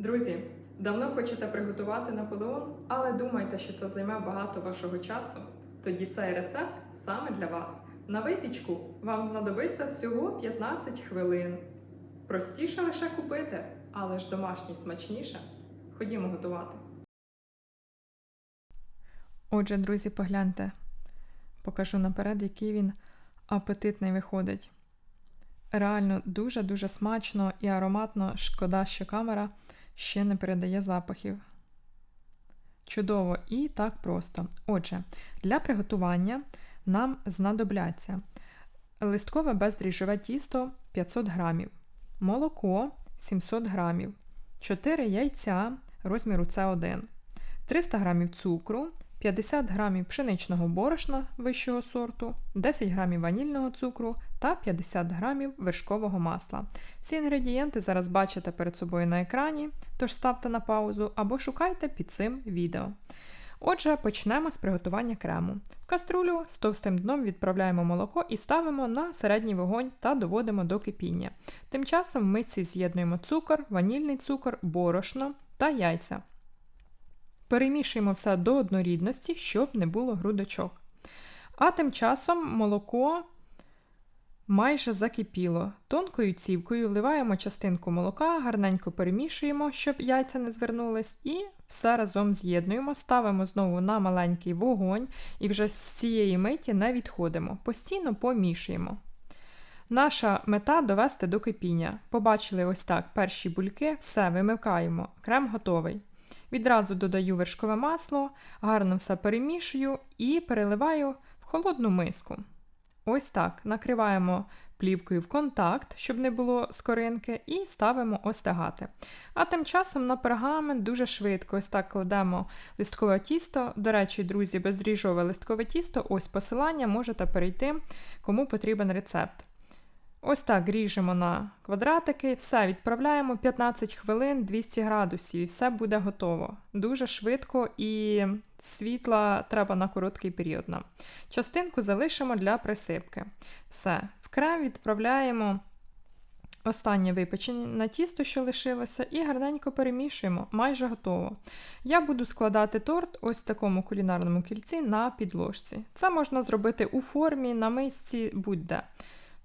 Друзі, давно хочете приготувати Наполеон, але думаєте, що це займе багато вашого часу? Тоді цей рецепт саме для вас. На випічку вам знадобиться всього 15 хвилин. Простіше лише купити, але ж домашній смачніше. Ходімо готувати. Отже, друзі, погляньте, покажу наперед, який він апетитний виходить. Реально дуже-дуже смачно і ароматно. Шкода, що камера ще не передає запахів. Чудово і так просто. Отже, для приготування нам знадобляться листкове бездріжджове тісто 500 грамів, молоко 700 грамів, 4 яйця розміру С1, 300 грамів цукру, 50 грамів пшеничного борошна вищого сорту, 10 грамів ванільного цукру та 50 грамів вершкового масла. Всі інгредієнти зараз бачите перед собою на екрані, тож ставте на паузу або шукайте під цим відео. Отже, почнемо з приготування крему. В каструлю з товстим дном відправляємо молоко і ставимо на середній вогонь та доводимо до кипіння. Тим часом в мисці з'єднуємо цукор, ванільний цукор, борошно та яйця. Перемішуємо все до однорідності, щоб не було грудочок. А тим часом молоко майже закипіло. Тонкою цівкою вливаємо частинку молока, гарненько перемішуємо, щоб яйця не звернулись, і все разом з'єднуємо, ставимо знову на маленький вогонь і вже з цієї миті не відходимо. Постійно помішуємо. Наша мета довести до кипіння. Побачили ось так перші бульки, все, вимикаємо. Крем готовий. Відразу додаю вершкове масло, гарно все перемішую і переливаю в холодну миску. Ось так. Накриваємо плівкою в контакт, щоб не було скоринки, і ставимо остигати. А тим часом на пергамент дуже швидко ось так кладемо листкове тісто. До речі, друзі, бездріжове листкове тісто, ось посилання, можете перейти, кому потрібен рецепт. Ось так ріжемо на квадратики, все відправляємо 15 хвилин 200 градусів, і все буде готово. Дуже швидко і світла треба на короткий період нам. Частинку залишимо для присипки. Все, в крем відправляємо останнє випечене тісто, що лишилося, і гарненько перемішуємо, майже готово. Я буду складати торт ось в такому кулінарному кільці на підложці. Це можна зробити у формі, на мисці, будь-де.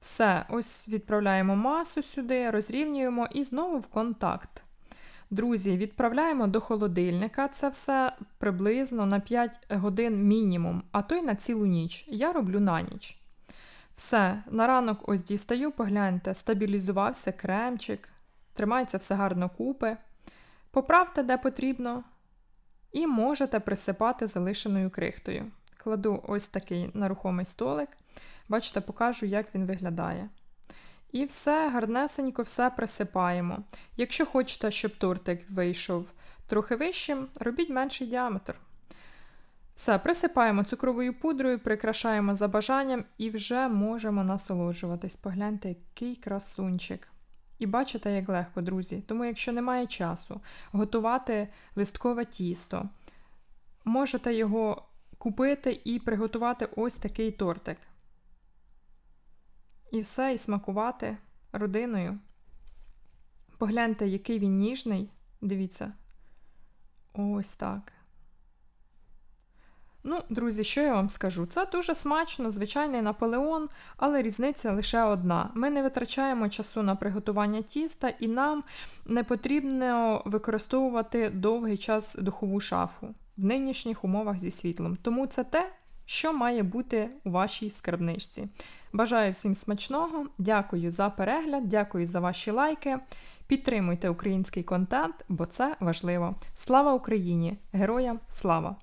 Все, ось відправляємо масу сюди, розрівнюємо і знову в контакт. Друзі, відправляємо до холодильника це все приблизно на 5 годин мінімум, а то й на цілу ніч. Я роблю на ніч. Все, на ранок ось дістаю, погляньте, стабілізувався кремчик, тримається все гарно купи. Поправте, де потрібно, і можете присипати залишеною крихтою. Кладу ось такий нерухомий столик. Бачите, покажу, як він виглядає. І все гарнесенько все присипаємо. Якщо хочете, щоб тортик вийшов трохи вищим, робіть менший діаметр. Все, присипаємо цукровою пудрою, прикрашаємо за бажанням і вже можемо насолоджуватись. Погляньте, який красунчик. І бачите, як легко, друзі. Тому, якщо немає часу готувати листкове тісто, можете його купити і приготувати ось такий тортик. І все, і смакувати родиною. Погляньте, який він ніжний. Дивіться. Ось так. Ну, друзі, що я вам скажу? Це дуже смачно, звичайний Наполеон, але різниця лише одна. Ми не витрачаємо часу на приготування тіста, і нам не потрібно використовувати довгий час духову шафу в нинішніх умовах зі світлом. Тому це те, що має бути у вашій скарбничці. Бажаю всім смачного, дякую за перегляд, дякую за ваші лайки. Підтримуйте український контент, бо це важливо. Слава Україні! Героям слава!